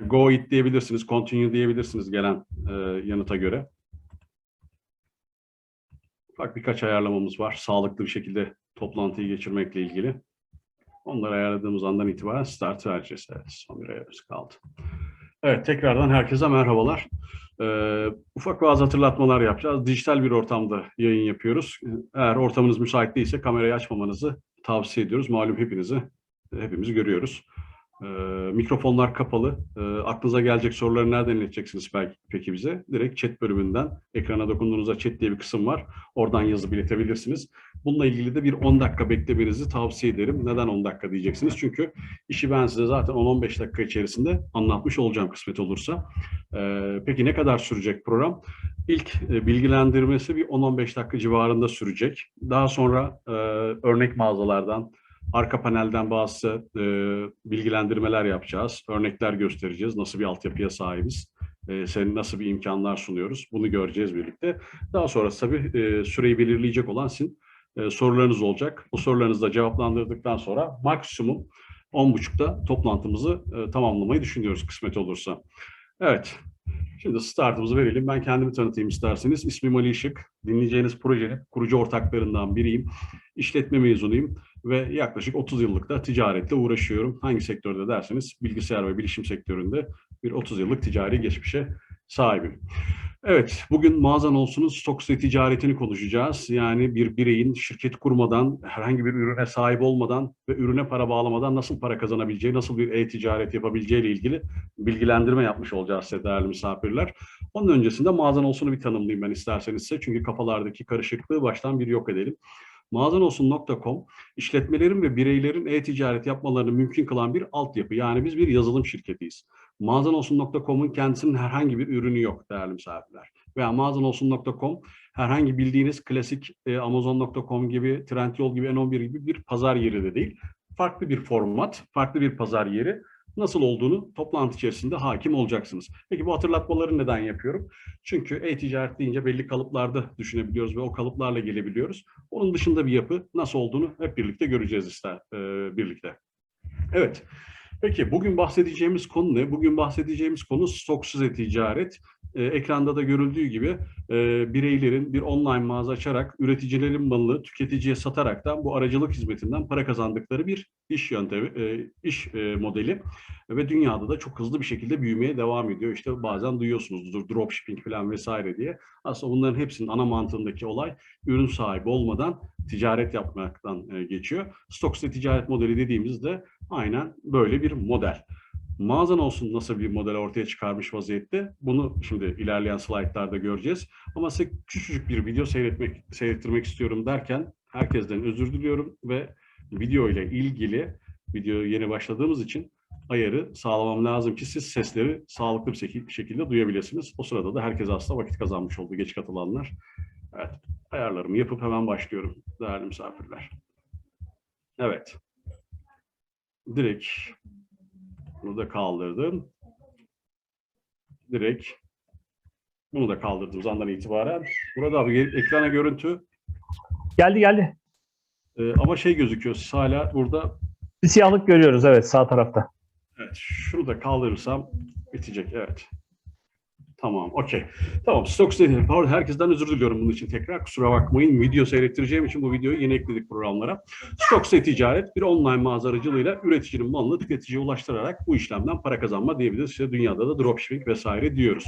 Go it diyebilirsiniz, continue diyebilirsiniz gelen e, yanıta göre. Bak birkaç ayarlamamız var. Sağlıklı bir şekilde toplantıyı geçirmekle ilgili. Onları ayarladığımız andan itibaren start vereceğiz. Evet, son bir ayarımız kaldı. Evet, tekrardan herkese merhabalar. Ee, ufak bazı hatırlatmalar yapacağız. Dijital bir ortamda yayın yapıyoruz. Eğer ortamınız müsait değilse kamerayı açmamanızı tavsiye ediyoruz. Malum hepinizi, hepimizi görüyoruz. Ee, mikrofonlar kapalı. Ee, aklınıza gelecek soruları nereden ileteceksiniz belki peki bize? Direkt chat bölümünden ekrana dokunduğunuzda chat diye bir kısım var. Oradan yazıp iletebilirsiniz. Bununla ilgili de bir 10 dakika beklemenizi tavsiye ederim. Neden 10 dakika diyeceksiniz? Çünkü işi ben size zaten 10-15 dakika içerisinde anlatmış olacağım kısmet olursa. Ee, peki ne kadar sürecek program? İlk e, bilgilendirmesi bir 10-15 dakika civarında sürecek. Daha sonra e, örnek mağazalardan, arka panelden bazı e, bilgilendirmeler yapacağız. Örnekler göstereceğiz. Nasıl bir altyapıya sahibiz. E, senin nasıl bir imkanlar sunuyoruz. Bunu göreceğiz birlikte. Daha sonra tabii e, süreyi belirleyecek olan sizin e, sorularınız olacak. Bu sorularınızı da cevaplandırdıktan sonra maksimum 10.30'da toplantımızı e, tamamlamayı düşünüyoruz kısmet olursa. Evet, şimdi startımızı verelim. Ben kendimi tanıtayım isterseniz. İsmim Ali Işık. Dinleyeceğiniz projenin kurucu ortaklarından biriyim. İşletme mezunuyum ve yaklaşık 30 yıllık da ticaretle uğraşıyorum. Hangi sektörde derseniz bilgisayar ve bilişim sektöründe bir 30 yıllık ticari geçmişe sahibim. Evet, bugün mağazan olsunun stok ticaretini konuşacağız. Yani bir bireyin şirket kurmadan, herhangi bir ürüne sahip olmadan ve ürüne para bağlamadan nasıl para kazanabileceği, nasıl bir e-ticaret yapabileceği ile ilgili bilgilendirme yapmış olacağız size değerli misafirler. Onun öncesinde mağazan olsunu bir tanımlayayım ben isterseniz size. Çünkü kafalardaki karışıklığı baştan bir yok edelim. Mağazanolsun.com işletmelerin ve bireylerin e-ticaret yapmalarını mümkün kılan bir altyapı. Yani biz bir yazılım şirketiyiz. Mağazanolsun.com'un kendisinin herhangi bir ürünü yok değerli misafirler. Veya mağazanolsun.com herhangi bildiğiniz klasik e, Amazon.com gibi, Trendyol gibi, N11 gibi bir pazar yeri de değil. Farklı bir format, farklı bir pazar yeri nasıl olduğunu toplantı içerisinde hakim olacaksınız. Peki bu hatırlatmaları neden yapıyorum? Çünkü e-ticaret deyince belli kalıplarda düşünebiliyoruz ve o kalıplarla gelebiliyoruz. Onun dışında bir yapı nasıl olduğunu hep birlikte göreceğiz ister e, birlikte. Evet. Peki bugün bahsedeceğimiz konu ne? Bugün bahsedeceğimiz konu stoksuz e-ticaret. Ee, ekranda da görüldüğü gibi e, bireylerin bir online mağaza açarak üreticilerin malını tüketiciye sataraktan bu aracılık hizmetinden para kazandıkları bir iş yöntemi, e, iş e, modeli ve dünyada da çok hızlı bir şekilde büyümeye devam ediyor. İşte bazen duyuyorsunuzdur dropshipping falan vesaire diye. Aslında bunların hepsinin ana mantığındaki olay ürün sahibi olmadan ticaret yapmaktan e, geçiyor. Stoksuz ticaret modeli dediğimizde aynen böyle bir model. Mağazan olsun nasıl bir model ortaya çıkarmış vaziyette. Bunu şimdi ilerleyen slaytlarda göreceğiz. Ama size küçücük bir video seyretmek, seyrettirmek istiyorum derken herkesten özür diliyorum ve video ile ilgili video yeni başladığımız için ayarı sağlamam lazım ki siz sesleri sağlıklı bir şekilde duyabilirsiniz. O sırada da herkes aslında vakit kazanmış oldu geç katılanlar. Evet, ayarlarımı yapıp hemen başlıyorum değerli misafirler. Evet. Direkt bunu da kaldırdım. Direkt bunu da kaldırdığımız andan itibaren. Burada bir ekrana görüntü. Geldi geldi. Ee, ama şey gözüküyor. Siz hala burada. Bir siyahlık görüyoruz evet sağ tarafta. Evet. Şunu da kaldırırsam bitecek. Evet. Tamam, okey. Tamam, stok dedim. Pardon, herkesten özür diliyorum bunun için tekrar. Kusura bakmayın. Video seyrettireceğim için bu videoyu yeni ekledik programlara. Stok ticaret bir online mağaza aracılığıyla üreticinin malını tüketiciye ulaştırarak bu işlemden para kazanma diyebiliriz. İşte dünyada da dropshipping vesaire diyoruz.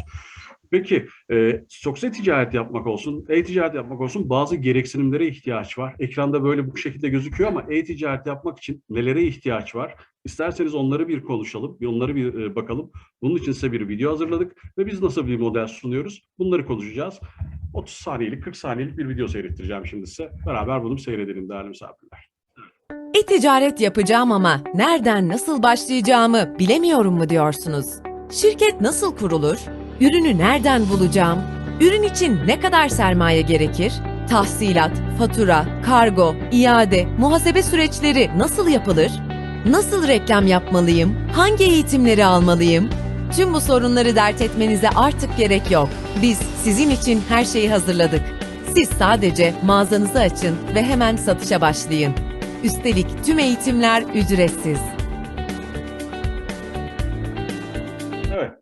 Peki, e, stoksa ticaret yapmak olsun, e-ticaret yapmak olsun bazı gereksinimlere ihtiyaç var. Ekranda böyle bu şekilde gözüküyor ama e-ticaret yapmak için nelere ihtiyaç var? İsterseniz onları bir konuşalım, onları bir e, bakalım. Bunun için size bir video hazırladık ve biz nasıl bir model sunuyoruz? Bunları konuşacağız. 30 saniyelik, 40 saniyelik bir video seyrettireceğim şimdi size. Beraber bunu seyredelim değerli misafirler. E-ticaret yapacağım ama nereden nasıl başlayacağımı bilemiyorum mu diyorsunuz? Şirket nasıl kurulur? Ürünü nereden bulacağım? Ürün için ne kadar sermaye gerekir? Tahsilat, fatura, kargo, iade, muhasebe süreçleri nasıl yapılır? Nasıl reklam yapmalıyım? Hangi eğitimleri almalıyım? Tüm bu sorunları dert etmenize artık gerek yok. Biz sizin için her şeyi hazırladık. Siz sadece mağazanızı açın ve hemen satışa başlayın. Üstelik tüm eğitimler ücretsiz.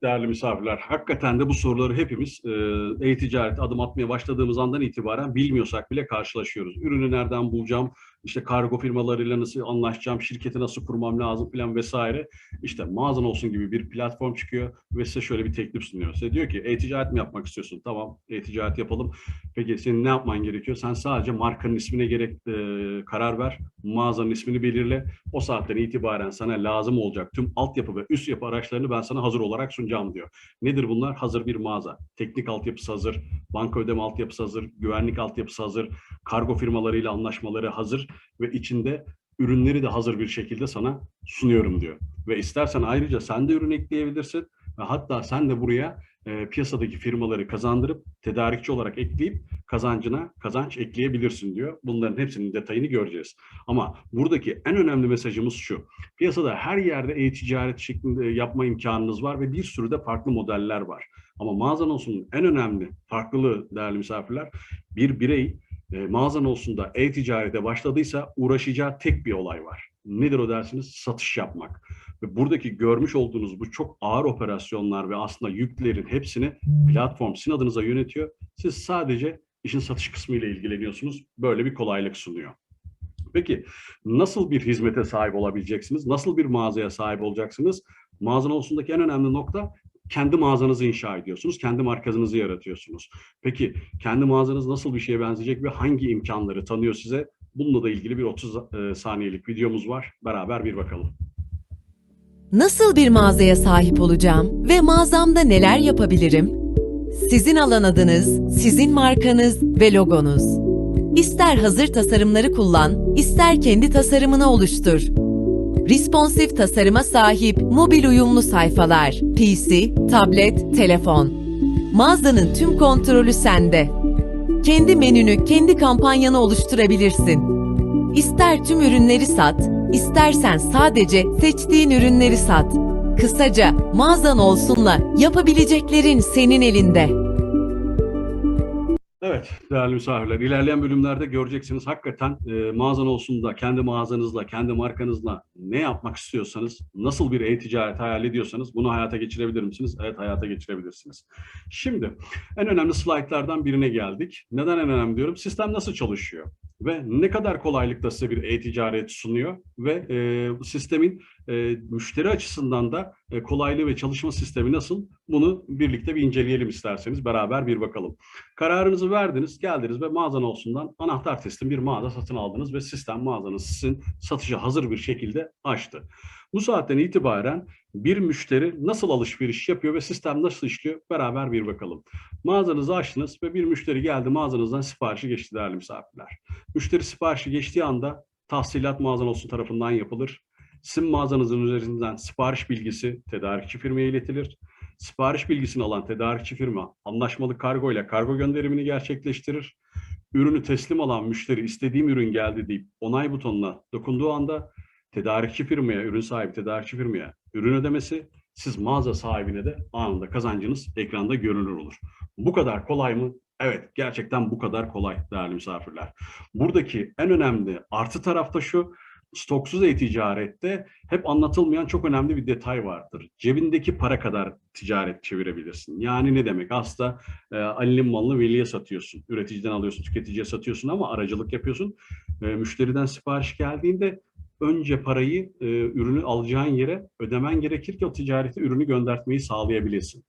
Değerli misafirler, hakikaten de bu soruları hepimiz e, e-ticaret adım atmaya başladığımız andan itibaren bilmiyorsak bile karşılaşıyoruz. Ürünü nereden bulacağım, işte kargo firmalarıyla nasıl anlaşacağım, şirketi nasıl kurmam lazım falan vesaire. İşte mağazan olsun gibi bir platform çıkıyor ve size şöyle bir teklif sunuyor. Size diyor ki e-ticaret mi yapmak istiyorsun? Tamam e-ticaret yapalım. Peki senin ne yapman gerekiyor? Sen sadece markanın ismine gerek e, karar ver, mağazanın ismini belirle. O saatten itibaren sana lazım olacak tüm altyapı ve üst yapı araçlarını ben sana hazır olarak sunacağım diyor. Nedir bunlar? Hazır bir mağaza. Teknik altyapısı hazır, banka ödeme altyapısı hazır, güvenlik altyapısı hazır, kargo firmalarıyla anlaşmaları hazır ve içinde ürünleri de hazır bir şekilde sana sunuyorum diyor. Ve istersen ayrıca sen de ürün ekleyebilirsin ve hatta sen de buraya e, piyasadaki firmaları kazandırıp tedarikçi olarak ekleyip kazancına kazanç ekleyebilirsin diyor. Bunların hepsinin detayını göreceğiz. Ama buradaki en önemli mesajımız şu. Piyasada her yerde e-ticaret şeklinde yapma imkanınız var ve bir sürü de farklı modeller var. Ama mağazan olsun en önemli farklılığı değerli misafirler bir birey e, mağazan olsun da e-ticarete başladıysa uğraşacağı tek bir olay var. Nedir o dersiniz? Satış yapmak. Ve buradaki görmüş olduğunuz bu çok ağır operasyonlar ve aslında yüklerin hepsini platform sizin adınıza yönetiyor. Siz sadece işin satış kısmı ile ilgileniyorsunuz. Böyle bir kolaylık sunuyor. Peki nasıl bir hizmete sahip olabileceksiniz? Nasıl bir mağazaya sahip olacaksınız? Mağazan olsundaki en önemli nokta kendi mağazanızı inşa ediyorsunuz. Kendi markanızı yaratıyorsunuz. Peki kendi mağazanız nasıl bir şeye benzeyecek ve hangi imkanları tanıyor size? Bununla da ilgili bir 30 e, saniyelik videomuz var. Beraber bir bakalım. Nasıl bir mağazaya sahip olacağım ve mağazamda neler yapabilirim? Sizin alan adınız, sizin markanız ve logonuz. İster hazır tasarımları kullan, ister kendi tasarımını oluştur. Responsif tasarıma sahip mobil uyumlu sayfalar, PC, tablet, telefon. Mağazanın tüm kontrolü sende. Kendi menünü, kendi kampanyanı oluşturabilirsin. İster tüm ürünleri sat, istersen sadece seçtiğin ürünleri sat. Kısaca mağazan olsunla yapabileceklerin senin elinde. Evet değerli misafirler ilerleyen bölümlerde göreceksiniz hakikaten e, mağazan olsun da kendi mağazanızla, kendi markanızla ne yapmak istiyorsanız, nasıl bir e-ticaret hayal ediyorsanız bunu hayata geçirebilir misiniz? Evet hayata geçirebilirsiniz. Şimdi en önemli slaytlardan birine geldik. Neden en önemli diyorum? Sistem nasıl çalışıyor? Ve ne kadar kolaylıkla size bir e-ticaret sunuyor ve e, sistemin e, müşteri açısından da e, kolaylığı ve çalışma sistemi nasıl? Bunu birlikte bir inceleyelim isterseniz beraber bir bakalım. Kararınızı verdiniz, geldiniz ve mağazan olsundan anahtar teslim bir mağaza satın aldınız ve sistem mağazanız sizin satışa hazır bir şekilde açtı. Bu saatten itibaren bir müşteri nasıl alışveriş yapıyor ve sistem nasıl işliyor beraber bir bakalım. Mağazanızı açtınız ve bir müşteri geldi mağazanızdan siparişi geçti değerli misafirler. Müşteri siparişi geçtiği anda tahsilat mağazan olsun tarafından yapılır. Sizin mağazanızın üzerinden sipariş bilgisi tedarikçi firmaya iletilir. Sipariş bilgisini alan tedarikçi firma anlaşmalı kargo ile kargo gönderimini gerçekleştirir. Ürünü teslim alan müşteri istediğim ürün geldi deyip onay butonuna dokunduğu anda tedarikçi firmaya, ürün sahibi tedarikçi firmaya ürün ödemesi, siz mağaza sahibine de anında kazancınız ekranda görünür olur. Bu kadar kolay mı? Evet, gerçekten bu kadar kolay değerli misafirler. Buradaki en önemli artı tarafta şu, stoksuz e-ticarette hep anlatılmayan çok önemli bir detay vardır. Cebindeki para kadar ticaret çevirebilirsin. Yani ne demek? Aslında e, Ali'nin malını veliye satıyorsun. Üreticiden alıyorsun, tüketiciye satıyorsun ama aracılık yapıyorsun. E, müşteriden sipariş geldiğinde önce parayı e, ürünü alacağın yere ödemen gerekir ki o ticareti ürünü göndertmeyi sağlayabilirsin.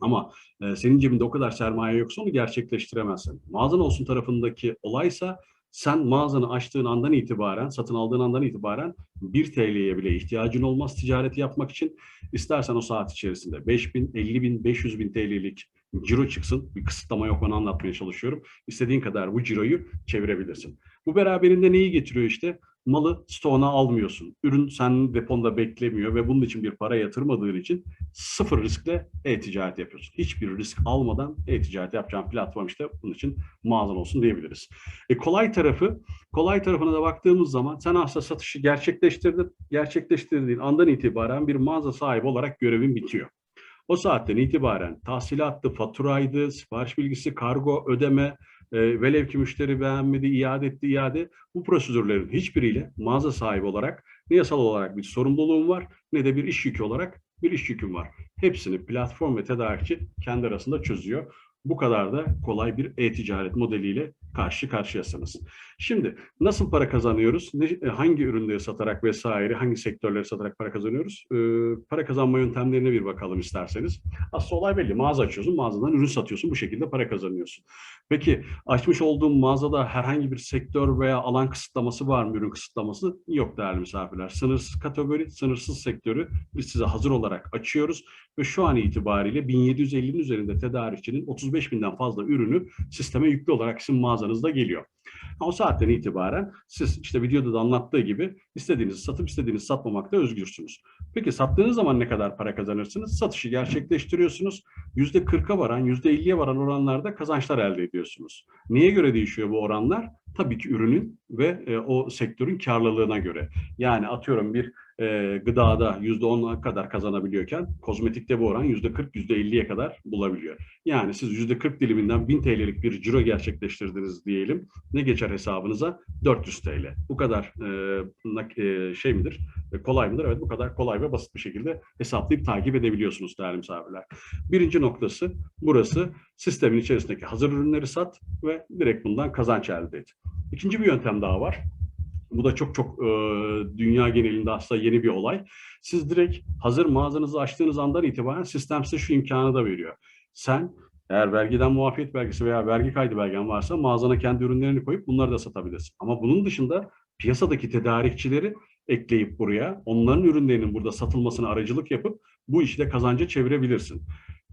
Ama e, senin cebinde o kadar sermaye yoksa onu gerçekleştiremezsin. Mağazan olsun tarafındaki olaysa sen mağazanı açtığın andan itibaren, satın aldığın andan itibaren 1 TL'ye bile ihtiyacın olmaz ticareti yapmak için. İstersen o saat içerisinde 5 bin, 50 bin, 500 bin TL'lik ciro çıksın. Bir kısıtlama yok onu anlatmaya çalışıyorum. İstediğin kadar bu ciroyu çevirebilirsin. Bu beraberinde neyi getiriyor işte? Malı stoğuna almıyorsun. Ürün senin deponda beklemiyor ve bunun için bir para yatırmadığın için sıfır riskle e-ticaret yapıyorsun. Hiçbir risk almadan e-ticaret yapacağın platform işte bunun için mağazan olsun diyebiliriz. E kolay tarafı, kolay tarafına da baktığımız zaman sen aslında satışı gerçekleştirdin. Gerçekleştirdiğin andan itibaren bir mağaza sahibi olarak görevin bitiyor. O saatten itibaren tahsilattı, faturaydı, sipariş bilgisi, kargo, ödeme, e, velev ki müşteri beğenmedi, iade etti, iade. Bu prosedürlerin hiçbiriyle mağaza sahibi olarak ne yasal olarak bir sorumluluğum var ne de bir iş yükü olarak bir iş yüküm var. Hepsini platform ve tedarikçi kendi arasında çözüyor. Bu kadar da kolay bir e-ticaret modeliyle karşı karşıyasınız. Şimdi nasıl para kazanıyoruz? Ne, e, hangi ürünleri satarak vesaire, hangi sektörleri satarak para kazanıyoruz? Ee, para kazanma yöntemlerine bir bakalım isterseniz. Aslında olay belli. Mağaza açıyorsun, mağazadan ürün satıyorsun. Bu şekilde para kazanıyorsun. Peki açmış olduğum mağazada herhangi bir sektör veya alan kısıtlaması var mı? Ürün kısıtlaması yok değerli misafirler. Sınırsız kategori, sınırsız sektörü biz size hazır olarak açıyoruz. Ve şu an itibariyle 1750'nin üzerinde tedarikçinin 35 binden fazla ürünü sisteme yüklü olarak sizin mağazanızda geliyor. O saatten itibaren siz işte videoda da anlattığı gibi istediğinizi satıp istediğinizi satmamakta özgürsünüz. Peki sattığınız zaman ne kadar para kazanırsınız? Satışı gerçekleştiriyorsunuz. %40'a varan, %50'ye varan oranlarda kazançlar elde ediyorsunuz. Neye göre değişiyor bu oranlar? Tabii ki ürünün ve e, o sektörün karlılığına göre. Yani atıyorum bir e, gıdada %10'a kadar kazanabiliyorken kozmetikte bu oran %40, %50'ye kadar bulabiliyor. Yani siz %40 diliminden 1000 TL'lik bir ciro gerçekleştirdiniz diyelim. Ne geçer hesabınıza? 400 TL. Bu kadar e, e, şey midir? E, kolay mıdır? Evet bu kadar kolay ve basit bir şekilde hesaplayıp takip edebiliyorsunuz değerli misafirler. Birinci noktası burası sistemin içerisindeki hazır ürünleri sat ve direkt bundan kazanç elde et. İkinci bir yöntem daha var. Bu da çok çok e, dünya genelinde aslında yeni bir olay. Siz direkt hazır mağazanızı açtığınız andan itibaren sistem size şu imkanı da veriyor. Sen eğer vergiden muafiyet belgesi veya vergi kaydı belgen varsa mağazana kendi ürünlerini koyup bunları da satabilirsin. Ama bunun dışında piyasadaki tedarikçileri ekleyip buraya onların ürünlerinin burada satılmasına aracılık yapıp bu işi de kazanca çevirebilirsin.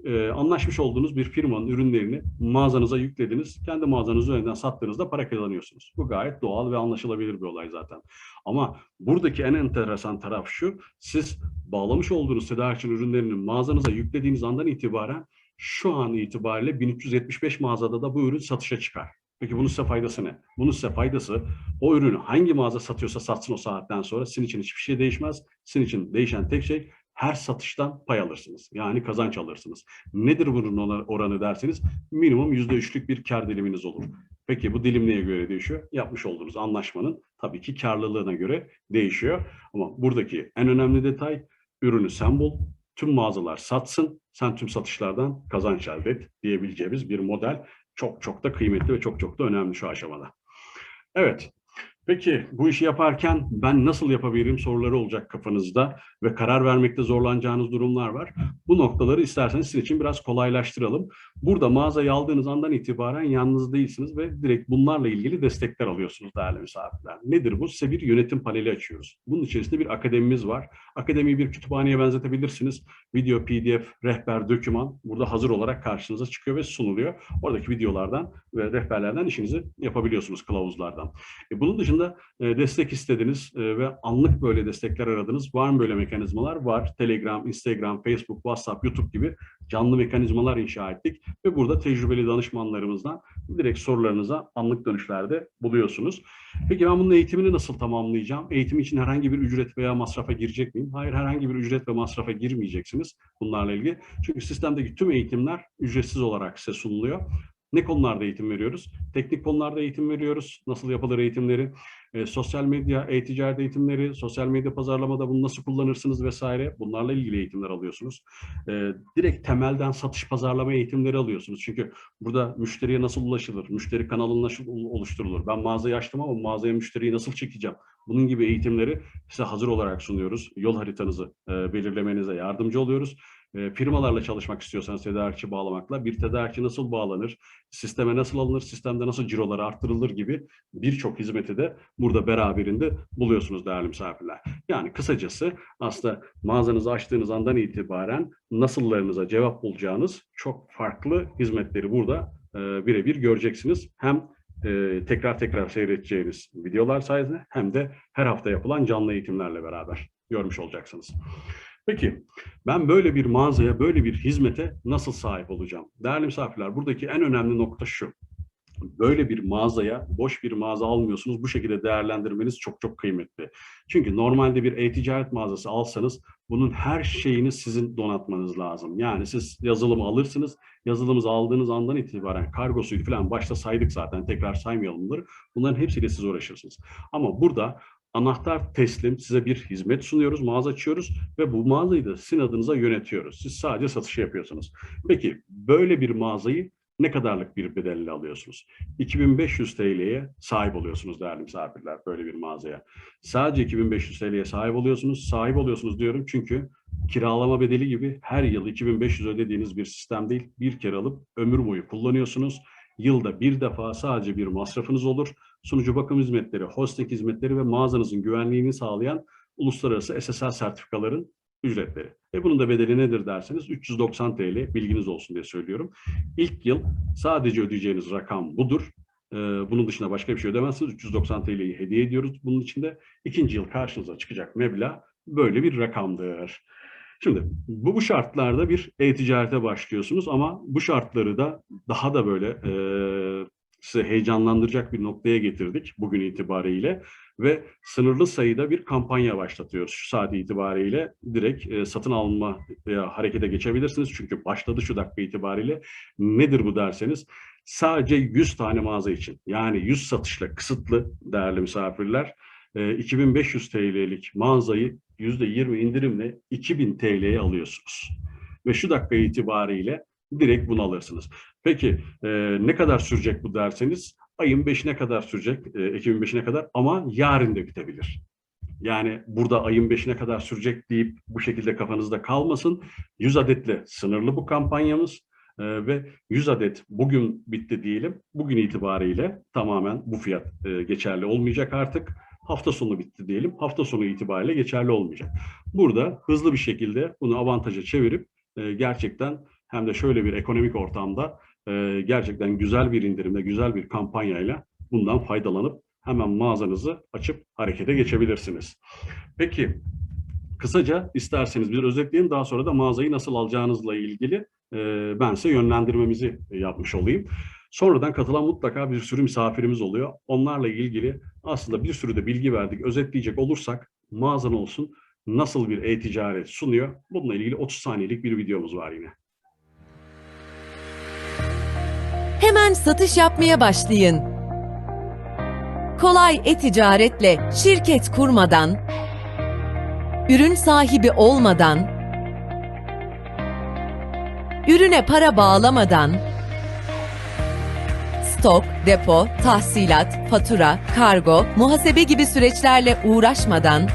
Ee, anlaşmış olduğunuz bir firmanın ürünlerini mağazanıza yüklediniz. Kendi mağazanız üzerinden sattığınızda para kazanıyorsunuz. Bu gayet doğal ve anlaşılabilir bir olay zaten. Ama buradaki en enteresan taraf şu. Siz bağlamış olduğunuz tedarikçinin ürünlerini mağazanıza yüklediğiniz andan itibaren şu an itibariyle 1375 mağazada da bu ürün satışa çıkar. Peki bunun size faydası ne? Bunun size faydası o ürünü hangi mağaza satıyorsa satsın o saatten sonra sizin için hiçbir şey değişmez. Sizin için değişen tek şey her satıştan pay alırsınız. Yani kazanç alırsınız. Nedir bunun oranı derseniz minimum yüzde üçlük bir kar diliminiz olur. Peki bu dilim neye göre değişiyor? Yapmış olduğunuz anlaşmanın tabii ki karlılığına göre değişiyor. Ama buradaki en önemli detay ürünü sen bul, tüm mağazalar satsın, sen tüm satışlardan kazanç elde et diyebileceğimiz bir model. Çok çok da kıymetli ve çok çok da önemli şu aşamada. Evet. Peki bu işi yaparken ben nasıl yapabilirim soruları olacak kafanızda ve karar vermekte zorlanacağınız durumlar var. Bu noktaları isterseniz sizin için biraz kolaylaştıralım. Burada mağazayı aldığınız andan itibaren yalnız değilsiniz ve direkt bunlarla ilgili destekler alıyorsunuz değerli misafirler. Nedir bu? Size bir yönetim paneli açıyoruz. Bunun içerisinde bir akademimiz var. Akademiyi bir kütüphaneye benzetebilirsiniz. Video, PDF, rehber, doküman burada hazır olarak karşınıza çıkıyor ve sunuluyor. Oradaki videolardan ve rehberlerden işinizi yapabiliyorsunuz kılavuzlardan. E, bunun dışında e, destek istediniz e, ve anlık böyle destekler aradınız. Var mı böyle mekanizmalar? Var. Telegram, Instagram, Facebook, WhatsApp, YouTube gibi canlı mekanizmalar inşa ettik ve burada tecrübeli danışmanlarımızdan direkt sorularınıza anlık dönüşlerde buluyorsunuz. Peki ben bunun eğitimini nasıl tamamlayacağım? Eğitim için herhangi bir ücret veya masrafa girecek miyim? Hayır, herhangi bir ücret ve masrafa girmeyeceksiniz bunlarla ilgili. Çünkü sistemdeki tüm eğitimler ücretsiz olarak size sunuluyor. Ne konularda eğitim veriyoruz? Teknik konularda eğitim veriyoruz. Nasıl yapılır eğitimleri? E, sosyal medya, e-ticaret eğitimleri, sosyal medya pazarlamada bunu nasıl kullanırsınız vesaire. Bunlarla ilgili eğitimler alıyorsunuz. E, direkt temelden satış pazarlama eğitimleri alıyorsunuz. Çünkü burada müşteriye nasıl ulaşılır? Müşteri kanalı nasıl oluşturulur? Ben mağazayı açtım ama mağazaya müşteriyi nasıl çekeceğim? Bunun gibi eğitimleri size hazır olarak sunuyoruz. Yol haritanızı e, belirlemenize yardımcı oluyoruz. E, firmalarla çalışmak istiyorsanız tedarikçi bağlamakla bir tedarikçi nasıl bağlanır, sisteme nasıl alınır, sistemde nasıl ciroları arttırılır gibi birçok hizmeti de burada beraberinde buluyorsunuz değerli misafirler. Yani kısacası aslında mağazanızı açtığınız andan itibaren nasıllarınıza cevap bulacağınız çok farklı hizmetleri burada e, birebir göreceksiniz. Hem e, tekrar tekrar seyredeceğiniz videolar sayesinde hem de her hafta yapılan canlı eğitimlerle beraber görmüş olacaksınız. Peki ben böyle bir mağazaya, böyle bir hizmete nasıl sahip olacağım? Değerli misafirler, buradaki en önemli nokta şu. Böyle bir mağazaya, boş bir mağaza almıyorsunuz. Bu şekilde değerlendirmeniz çok çok kıymetli. Çünkü normalde bir e-ticaret mağazası alsanız bunun her şeyini sizin donatmanız lazım. Yani siz yazılımı alırsınız. Yazılımınızı aldığınız andan itibaren kargosuydu falan başta saydık zaten tekrar saymayalım bunları. Bunların hepsiyle siz uğraşırsınız. Ama burada anahtar teslim size bir hizmet sunuyoruz, mağaza açıyoruz ve bu mağazayı da sizin adınıza yönetiyoruz. Siz sadece satışı yapıyorsunuz. Peki böyle bir mağazayı ne kadarlık bir bedelle alıyorsunuz? 2500 TL'ye sahip oluyorsunuz değerli misafirler böyle bir mağazaya. Sadece 2500 TL'ye sahip oluyorsunuz. Sahip oluyorsunuz diyorum çünkü kiralama bedeli gibi her yıl 2500 ödediğiniz bir sistem değil. Bir kere alıp ömür boyu kullanıyorsunuz. Yılda bir defa sadece bir masrafınız olur. Sunucu bakım hizmetleri, hosting hizmetleri ve mağazanızın güvenliğini sağlayan uluslararası SSL sertifikaların ücretleri. E bunun da bedeli nedir derseniz 390 TL bilginiz olsun diye söylüyorum. İlk yıl sadece ödeyeceğiniz rakam budur. Ee, bunun dışında başka bir şey ödemezsiniz. 390 TL'yi hediye ediyoruz bunun içinde. İkinci yıl karşınıza çıkacak meblağ böyle bir rakamdır. Şimdi bu, bu şartlarda bir e-ticarete başlıyorsunuz ama bu şartları da daha da böyle e, heyecanlandıracak bir noktaya getirdik bugün itibariyle ve sınırlı sayıda bir kampanya başlatıyoruz şu saat itibariyle. Direkt e, satın alma veya harekete geçebilirsiniz çünkü başladı şu dakika itibariyle. Nedir bu derseniz sadece 100 tane mağaza için yani 100 satışla kısıtlı değerli misafirler e, 2500 TL'lik mağazayı %20 indirimle 2000 TL'ye alıyorsunuz. Ve şu dakika itibariyle direkt bunu alırsınız. Peki e, ne kadar sürecek bu derseniz ayın 5'ine kadar sürecek, e, Ekim'in 5'ine kadar ama yarın da bitebilir. Yani burada ayın 5'ine kadar sürecek deyip bu şekilde kafanızda kalmasın. 100 adetle sınırlı bu kampanyamız e, ve 100 adet bugün bitti diyelim. Bugün itibariyle tamamen bu fiyat e, geçerli olmayacak artık. Hafta sonu bitti diyelim. Hafta sonu itibariyle geçerli olmayacak. Burada hızlı bir şekilde bunu avantaja çevirip e, gerçekten hem de şöyle bir ekonomik ortamda e, gerçekten güzel bir indirimle, güzel bir kampanyayla bundan faydalanıp hemen mağazanızı açıp harekete geçebilirsiniz. Peki kısaca isterseniz bir özetleyelim daha sonra da mağazayı nasıl alacağınızla ilgili e, ben size yönlendirmemizi yapmış olayım. Sonradan katılan mutlaka bir sürü misafirimiz oluyor. Onlarla ilgili aslında bir sürü de bilgi verdik. Özetleyecek olursak mağazan olsun nasıl bir e-ticaret sunuyor? Bununla ilgili 30 saniyelik bir videomuz var yine. Hemen satış yapmaya başlayın. Kolay e-ticaretle şirket kurmadan, ürün sahibi olmadan, ürüne para bağlamadan, stok, depo, tahsilat, fatura, kargo, muhasebe gibi süreçlerle uğraşmadan,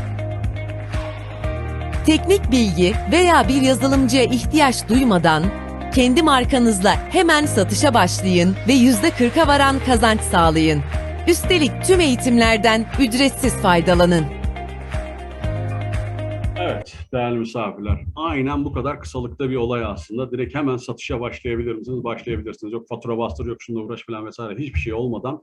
teknik bilgi veya bir yazılımcıya ihtiyaç duymadan kendi markanızla hemen satışa başlayın ve %40'a varan kazanç sağlayın. Üstelik tüm eğitimlerden ücretsiz faydalanın. Evet değerli misafirler. Aynen bu kadar kısalıkta bir olay aslında. Direkt hemen satışa başlayabilir misiniz? Başlayabilirsiniz. Yok fatura bastır, yok şununla uğraş falan vesaire. Hiçbir şey olmadan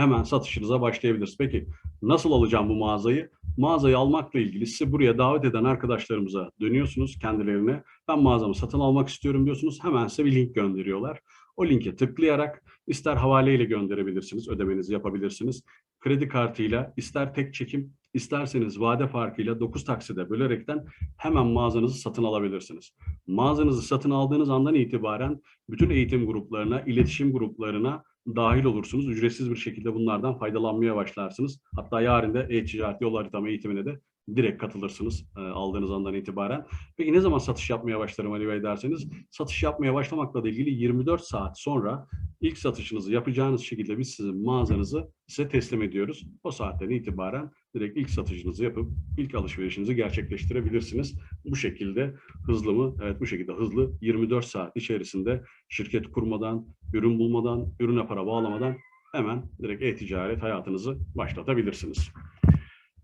hemen satışınıza başlayabilirsiniz. Peki nasıl alacağım bu mağazayı? Mağazayı almakla ilgili sizi buraya davet eden arkadaşlarımıza dönüyorsunuz kendilerine. Ben mağazamı satın almak istiyorum diyorsunuz. Hemen size bir link gönderiyorlar. O linke tıklayarak ister havaleyle gönderebilirsiniz, ödemenizi yapabilirsiniz. Kredi kartıyla ister tek çekim, isterseniz vade farkıyla 9 takside bölerekten hemen mağazanızı satın alabilirsiniz. Mağazanızı satın aldığınız andan itibaren bütün eğitim gruplarına, iletişim gruplarına dahil olursunuz. Ücretsiz bir şekilde bunlardan faydalanmaya başlarsınız. Hatta yarın da e-ticaret yol haritama eğitimine de direkt katılırsınız e, aldığınız andan itibaren. Peki ne zaman satış yapmaya başlarım Ali Bey derseniz, satış yapmaya başlamakla ilgili 24 saat sonra ilk satışınızı yapacağınız şekilde biz sizin mağazanızı size teslim ediyoruz. O saatten itibaren direkt ilk satışınızı yapıp ilk alışverişinizi gerçekleştirebilirsiniz. Bu şekilde hızlı mı? Evet bu şekilde hızlı 24 saat içerisinde şirket kurmadan, ürün bulmadan, ürüne para bağlamadan hemen direkt e-ticaret hayatınızı başlatabilirsiniz.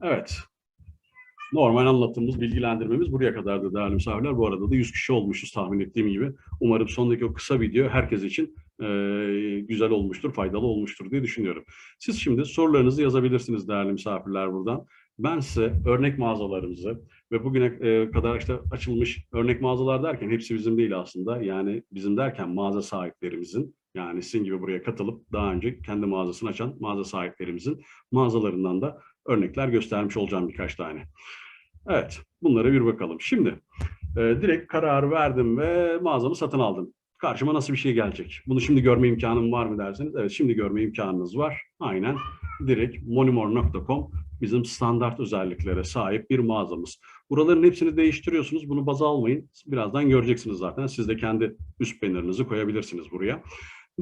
Evet, normal anlattığımız bilgilendirmemiz buraya kadardı değerli misafirler. Bu arada da 100 kişi olmuşuz tahmin ettiğim gibi. Umarım sondaki o kısa video herkes için e, güzel olmuştur, faydalı olmuştur diye düşünüyorum. Siz şimdi sorularınızı yazabilirsiniz değerli misafirler buradan. Ben size örnek mağazalarımızı ve bugüne kadar işte açılmış örnek mağazalar derken hepsi bizim değil aslında. Yani bizim derken mağaza sahiplerimizin yani sizin gibi buraya katılıp daha önce kendi mağazasını açan mağaza sahiplerimizin mağazalarından da örnekler göstermiş olacağım birkaç tane. Evet, bunlara bir bakalım. Şimdi e, direkt kararı verdim ve mağazamı satın aldım. Karşıma nasıl bir şey gelecek? Bunu şimdi görme imkanım var mı derseniz, evet şimdi görme imkanınız var. Aynen direkt monimor.com bizim standart özelliklere sahip bir mağazamız. Buraların hepsini değiştiriyorsunuz. Bunu baz almayın. Birazdan göreceksiniz zaten. Siz de kendi üst bannerınızı koyabilirsiniz buraya.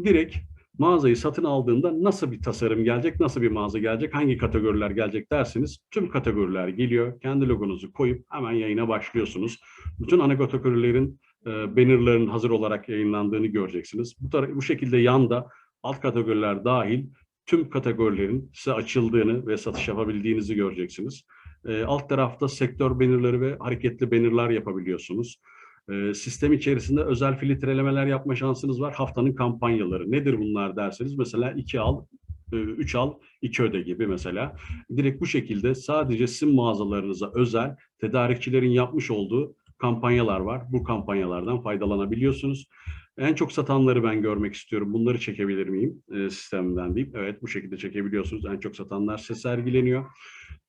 Direkt mağazayı satın aldığında nasıl bir tasarım gelecek, nasıl bir mağaza gelecek, hangi kategoriler gelecek derseniz tüm kategoriler geliyor. Kendi logonuzu koyup hemen yayına başlıyorsunuz. Bütün ana kategorilerin e, bannerların hazır olarak yayınlandığını göreceksiniz. Bu, bu şekilde yanda alt kategoriler dahil tüm kategorilerin size açıldığını ve satış yapabildiğinizi göreceksiniz. E, alt tarafta sektör bannerları ve hareketli bannerlar yapabiliyorsunuz. E, sistem içerisinde özel filtrelemeler yapma şansınız var. Haftanın kampanyaları nedir bunlar derseniz mesela 2 al, 3 al, 2 öde gibi mesela. Direkt bu şekilde sadece sizin mağazalarınıza özel tedarikçilerin yapmış olduğu kampanyalar var. Bu kampanyalardan faydalanabiliyorsunuz. En çok satanları ben görmek istiyorum. Bunları çekebilir miyim e, sistemden deyip. Evet bu şekilde çekebiliyorsunuz. En çok satanlar size sergileniyor.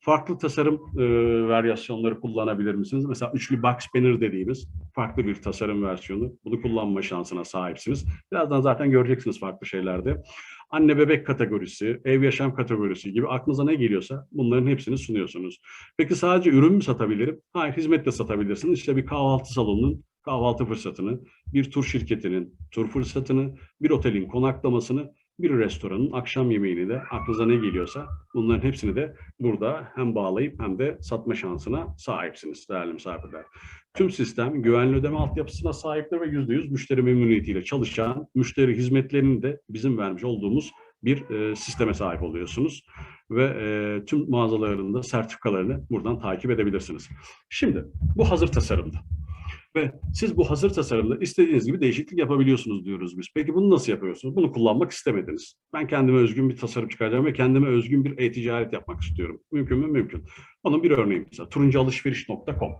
Farklı tasarım e, varyasyonları kullanabilir misiniz? Mesela üçlü box banner dediğimiz farklı bir tasarım versiyonu. Bunu kullanma şansına sahipsiniz. Birazdan zaten göreceksiniz farklı şeylerde. Anne bebek kategorisi, ev yaşam kategorisi gibi aklınıza ne geliyorsa bunların hepsini sunuyorsunuz. Peki sadece ürün mü satabilirim? Hayır, hizmet de satabilirsiniz. İşte bir kahvaltı salonunun kahvaltı fırsatını, bir tur şirketinin tur fırsatını, bir otelin konaklamasını, bir restoranın akşam yemeğini de aklınıza ne geliyorsa bunların hepsini de burada hem bağlayıp hem de satma şansına sahipsiniz değerli misafirler. Tüm sistem güvenli ödeme altyapısına sahiptir ve %100 müşteri memnuniyetiyle çalışan müşteri hizmetlerini de bizim vermiş olduğumuz bir e, sisteme sahip oluyorsunuz ve e, tüm mağazalarında sertifikalarını buradan takip edebilirsiniz. Şimdi bu hazır tasarımda. Ve siz bu hazır tasarımda istediğiniz gibi değişiklik yapabiliyorsunuz diyoruz biz. Peki bunu nasıl yapıyorsunuz? Bunu kullanmak istemediniz. Ben kendime özgün bir tasarım çıkaracağım ve kendime özgün bir e-ticaret yapmak istiyorum. Mümkün mü? Mümkün. Onun bir örneği mesela turuncualışveriş.com.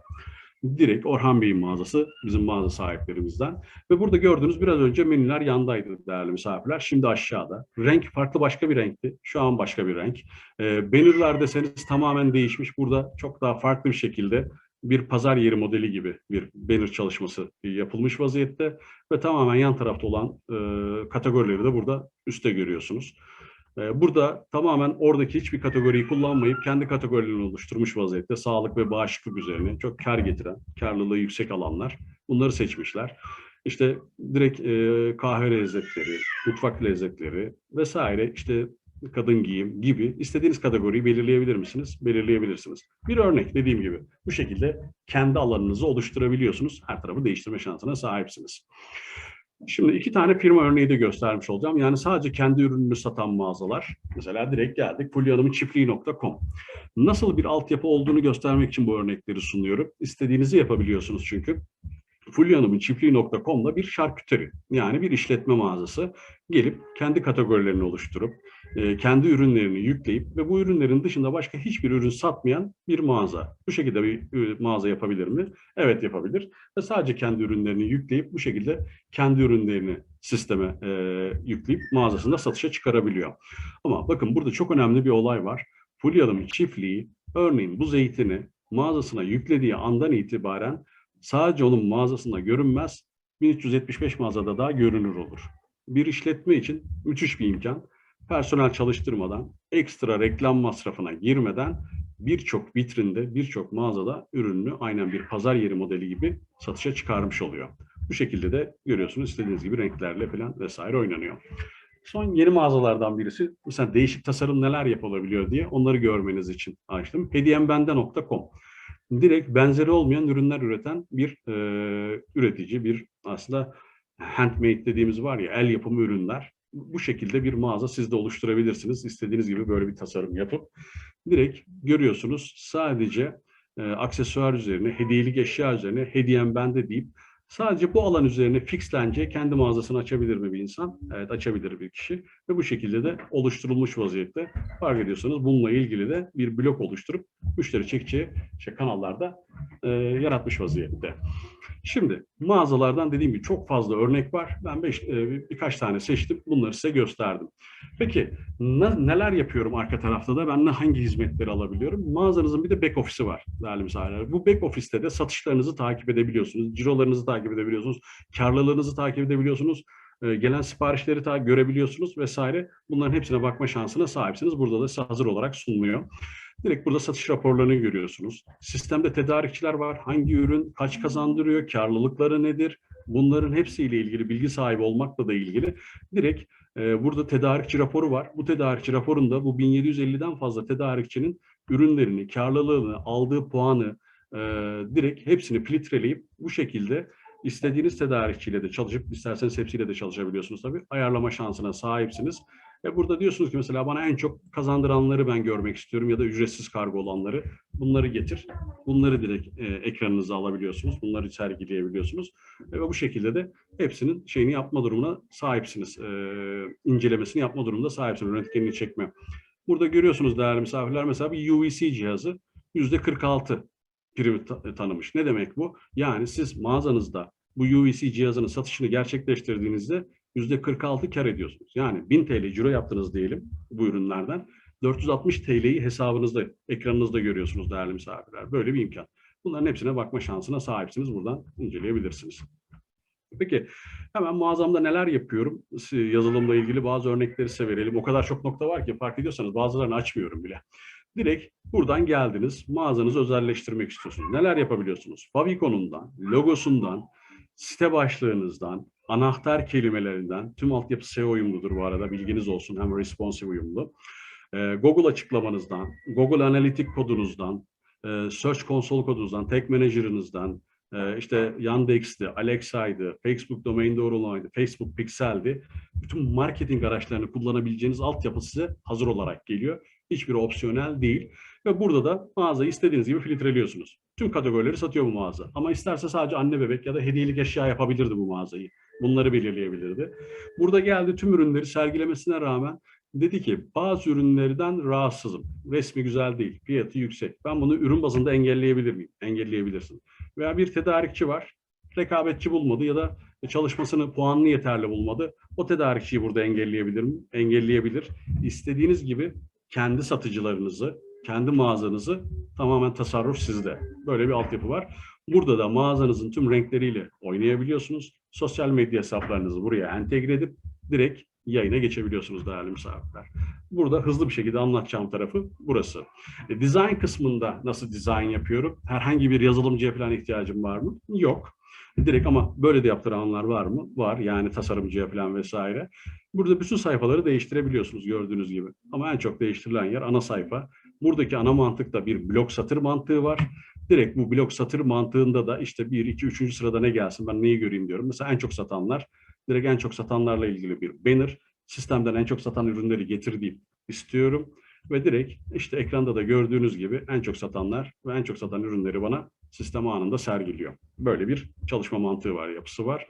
Direkt Orhan Bey'in mağazası, bizim mağaza sahiplerimizden. Ve burada gördüğünüz biraz önce menüler yandaydı değerli misafirler. Şimdi aşağıda. Renk farklı başka bir renkti. Şu an başka bir renk. E, bannerlar deseniz tamamen değişmiş. Burada çok daha farklı bir şekilde bir pazar yeri modeli gibi bir banner çalışması yapılmış vaziyette ve tamamen yan tarafta olan e, kategorileri de burada üstte görüyorsunuz. E, burada tamamen oradaki hiçbir kategoriyi kullanmayıp kendi kategorilerini oluşturmuş vaziyette sağlık ve bağışıklık üzerine çok kar getiren, karlılığı yüksek alanlar bunları seçmişler. İşte direkt e, kahve lezzetleri, mutfak lezzetleri vesaire işte kadın giyim gibi istediğiniz kategoriyi belirleyebilir misiniz? Belirleyebilirsiniz. Bir örnek dediğim gibi bu şekilde kendi alanınızı oluşturabiliyorsunuz. Her tarafı değiştirme şansına sahipsiniz. Şimdi iki tane firma örneği de göstermiş olacağım. Yani sadece kendi ürününü satan mağazalar. Mesela direkt geldik fulyahanımınçiftliği.com. Nasıl bir altyapı olduğunu göstermek için bu örnekleri sunuyorum. İstediğinizi yapabiliyorsunuz çünkü. Fulyahanımınçiftliği.com'da bir şarküteri yani bir işletme mağazası gelip kendi kategorilerini oluşturup e, kendi ürünlerini yükleyip ve bu ürünlerin dışında başka hiçbir ürün satmayan bir mağaza. Bu şekilde bir e, mağaza yapabilir mi? Evet yapabilir. Ve sadece kendi ürünlerini yükleyip bu şekilde kendi ürünlerini sisteme e, yükleyip mağazasında satışa çıkarabiliyor. Ama bakın burada çok önemli bir olay var. Fulyalı'nın çiftliği örneğin bu zeytini mağazasına yüklediği andan itibaren sadece onun mağazasında görünmez 1375 mağazada daha görünür olur. Bir işletme için müthiş bir imkan personel çalıştırmadan, ekstra reklam masrafına girmeden birçok vitrinde, birçok mağazada ürününü aynen bir pazar yeri modeli gibi satışa çıkarmış oluyor. Bu şekilde de görüyorsunuz istediğiniz gibi renklerle falan vesaire oynanıyor. Son yeni mağazalardan birisi mesela değişik tasarım neler yapılabiliyor diye onları görmeniz için açtım. Hediyembende.com Direkt benzeri olmayan ürünler üreten bir e, üretici, bir aslında handmade dediğimiz var ya el yapımı ürünler bu şekilde bir mağaza siz de oluşturabilirsiniz. İstediğiniz gibi böyle bir tasarım yapıp direkt görüyorsunuz sadece e, aksesuar üzerine, hediyelik eşya üzerine hediyem bende deyip sadece bu alan üzerine fixlence kendi mağazasını açabilir mi bir insan? Evet açabilir bir kişi ve bu şekilde de oluşturulmuş vaziyette fark ediyorsanız bununla ilgili de bir blok oluşturup müşteri çekici şey, kanallarda e, yaratmış vaziyette. Şimdi mağazalardan dediğim gibi çok fazla örnek var. Ben beş, e, birkaç tane seçtim. Bunları size gösterdim. Peki ne, neler yapıyorum arka tarafta da? Ben ne hangi hizmetleri alabiliyorum? Mağazanızın bir de back ofisi var değerli misafirler. Bu back ofiste de satışlarınızı takip edebiliyorsunuz. Cirolarınızı takip edebiliyorsunuz. Karlılığınızı takip edebiliyorsunuz. e, gelen siparişleri ta görebiliyorsunuz vesaire. Bunların hepsine bakma şansına sahipsiniz. Burada da size hazır olarak sunuluyor. Direkt burada satış raporlarını görüyorsunuz. Sistemde tedarikçiler var. Hangi ürün kaç kazandırıyor, karlılıkları nedir? Bunların hepsiyle ilgili bilgi sahibi olmakla da ilgili direkt e, burada tedarikçi raporu var. Bu tedarikçi raporunda bu 1750'den fazla tedarikçinin ürünlerini, karlılığını, aldığı puanı e, direkt hepsini filtreleyip bu şekilde istediğiniz tedarikçiyle de çalışıp isterseniz hepsiyle de çalışabiliyorsunuz tabii. Ayarlama şansına sahipsiniz. Ve burada diyorsunuz ki mesela bana en çok kazandıranları ben görmek istiyorum ya da ücretsiz kargo olanları. Bunları getir. Bunları direkt e, ekranınıza alabiliyorsunuz. Bunları sergileyebiliyorsunuz. Ve bu şekilde de hepsinin şeyini yapma durumuna sahipsiniz. E, incelemesini yapma durumunda sahipsiniz. Röntgenini çekme. Burada görüyorsunuz değerli misafirler mesela bir UVC cihazı yüzde 46 primi ta- tanımış. Ne demek bu? Yani siz mağazanızda bu UVC cihazının satışını gerçekleştirdiğinizde yüzde 46 kar ediyorsunuz. Yani 1000 TL ciro yaptınız diyelim bu ürünlerden. 460 TL'yi hesabınızda, ekranınızda görüyorsunuz değerli misafirler. Böyle bir imkan. Bunların hepsine bakma şansına sahipsiniz. Buradan inceleyebilirsiniz. Peki hemen mağazamda neler yapıyorum? Yazılımla ilgili bazı örnekleri size verelim. O kadar çok nokta var ki fark ediyorsanız bazılarını açmıyorum bile. Direkt buradan geldiniz, mağazanızı özelleştirmek istiyorsunuz. Neler yapabiliyorsunuz? Favikon'undan, logosundan, site başlığınızdan, anahtar kelimelerinden, tüm altyapı SEO uyumludur bu arada bilginiz olsun hem responsive uyumlu. Ee, Google açıklamanızdan, Google Analitik kodunuzdan, e, Search Console kodunuzdan, Tag Manager'ınızdan, e, işte Yandex'ti, Alexa'ydı, Facebook domain doğrulamaydı, Facebook Pixel'di. Bütün marketing araçlarını kullanabileceğiniz altyapı size hazır olarak geliyor. Hiçbir opsiyonel değil. Ve burada da mağazayı istediğiniz gibi filtreliyorsunuz. Tüm kategorileri satıyor bu mağaza. Ama isterse sadece anne bebek ya da hediyelik eşya yapabilirdi bu mağazayı. Bunları belirleyebilirdi. Burada geldi tüm ürünleri sergilemesine rağmen dedi ki bazı ürünlerden rahatsızım. Resmi güzel değil, fiyatı yüksek. Ben bunu ürün bazında engelleyebilir miyim? Engelleyebilirsin. Veya bir tedarikçi var, rekabetçi bulmadı ya da çalışmasını puanını yeterli bulmadı. O tedarikçiyi burada engelleyebilir mi? Engelleyebilir. İstediğiniz gibi kendi satıcılarınızı, kendi mağazanızı tamamen tasarruf sizde. Böyle bir altyapı var. Burada da mağazanızın tüm renkleriyle oynayabiliyorsunuz. Sosyal medya hesaplarınızı buraya entegre edip direkt yayına geçebiliyorsunuz değerli misafirler. Burada hızlı bir şekilde anlatacağım tarafı burası. E, design kısmında nasıl dizayn yapıyorum? Herhangi bir yazılımcıya falan ihtiyacım var mı? Yok. Direkt ama böyle de yaptıranlar var mı? Var. Yani tasarımcıya falan vesaire. Burada bütün sayfaları değiştirebiliyorsunuz gördüğünüz gibi. Ama en çok değiştirilen yer ana sayfa. Buradaki ana mantıkta bir blok satır mantığı var. Direkt bu blok satır mantığında da işte 1, 2, 3. sırada ne gelsin ben neyi göreyim diyorum. Mesela en çok satanlar, direkt en çok satanlarla ilgili bir banner. Sistemden en çok satan ürünleri getir deyip istiyorum. Ve direkt işte ekranda da gördüğünüz gibi en çok satanlar ve en çok satan ürünleri bana sistem anında sergiliyor. Böyle bir çalışma mantığı var, yapısı var.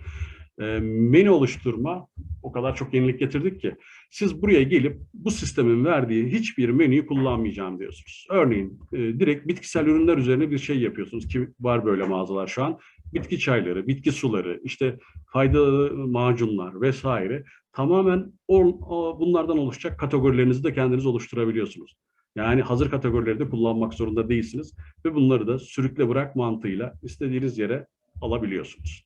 E, menü oluşturma o kadar çok yenilik getirdik ki siz buraya gelip bu sistemin verdiği hiçbir menüyü kullanmayacağım diyorsunuz. Örneğin e, direkt bitkisel ürünler üzerine bir şey yapıyorsunuz ki var böyle mağazalar şu an. Bitki çayları, bitki suları, işte faydalı macunlar vesaire tamamen o, o, bunlardan oluşacak kategorilerinizi de kendiniz oluşturabiliyorsunuz. Yani hazır kategorileri de kullanmak zorunda değilsiniz ve bunları da sürükle bırak mantığıyla istediğiniz yere alabiliyorsunuz.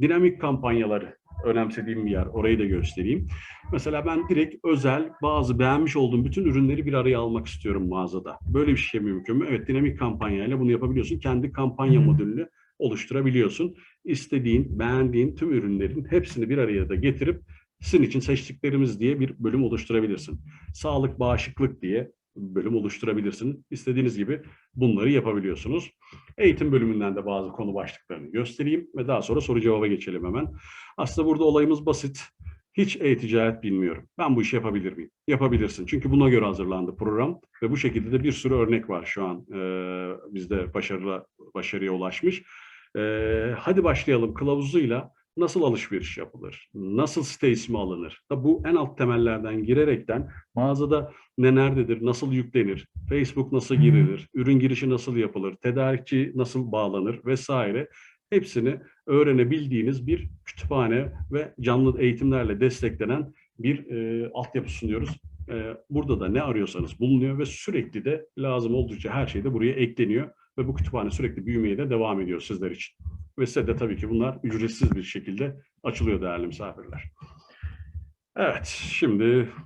Dinamik kampanyaları önemsediğim bir yer. Orayı da göstereyim. Mesela ben direkt özel bazı beğenmiş olduğum bütün ürünleri bir araya almak istiyorum mağazada. Böyle bir şey mümkün mü? Evet dinamik kampanyayla bunu yapabiliyorsun. Kendi kampanya modülünü oluşturabiliyorsun. İstediğin, beğendiğin tüm ürünlerin hepsini bir araya da getirip sizin için seçtiklerimiz diye bir bölüm oluşturabilirsin. Sağlık, bağışıklık diye bölüm oluşturabilirsin. İstediğiniz gibi bunları yapabiliyorsunuz. Eğitim bölümünden de bazı konu başlıklarını göstereyim ve daha sonra soru cevaba geçelim hemen. Aslında burada olayımız basit. Hiç e-ticaret bilmiyorum. Ben bu işi yapabilir miyim? Yapabilirsin. Çünkü buna göre hazırlandı program ve bu şekilde de bir sürü örnek var şu an e, bizde başarılı başarıya ulaşmış. E, hadi başlayalım kılavuzuyla nasıl alışveriş yapılır? Nasıl site ismi alınır? Da bu en alt temellerden girerekten mağazada ne nerededir, nasıl yüklenir, Facebook nasıl girilir, ürün girişi nasıl yapılır, tedarikçi nasıl bağlanır vesaire hepsini öğrenebildiğiniz bir kütüphane ve canlı eğitimlerle desteklenen bir e, altyapı sunuyoruz. E, burada da ne arıyorsanız bulunuyor ve sürekli de lazım oldukça her şey de buraya ekleniyor ve bu kütüphane sürekli büyümeye de devam ediyor sizler için ve size de tabii ki bunlar ücretsiz bir şekilde açılıyor değerli misafirler. Evet, şimdi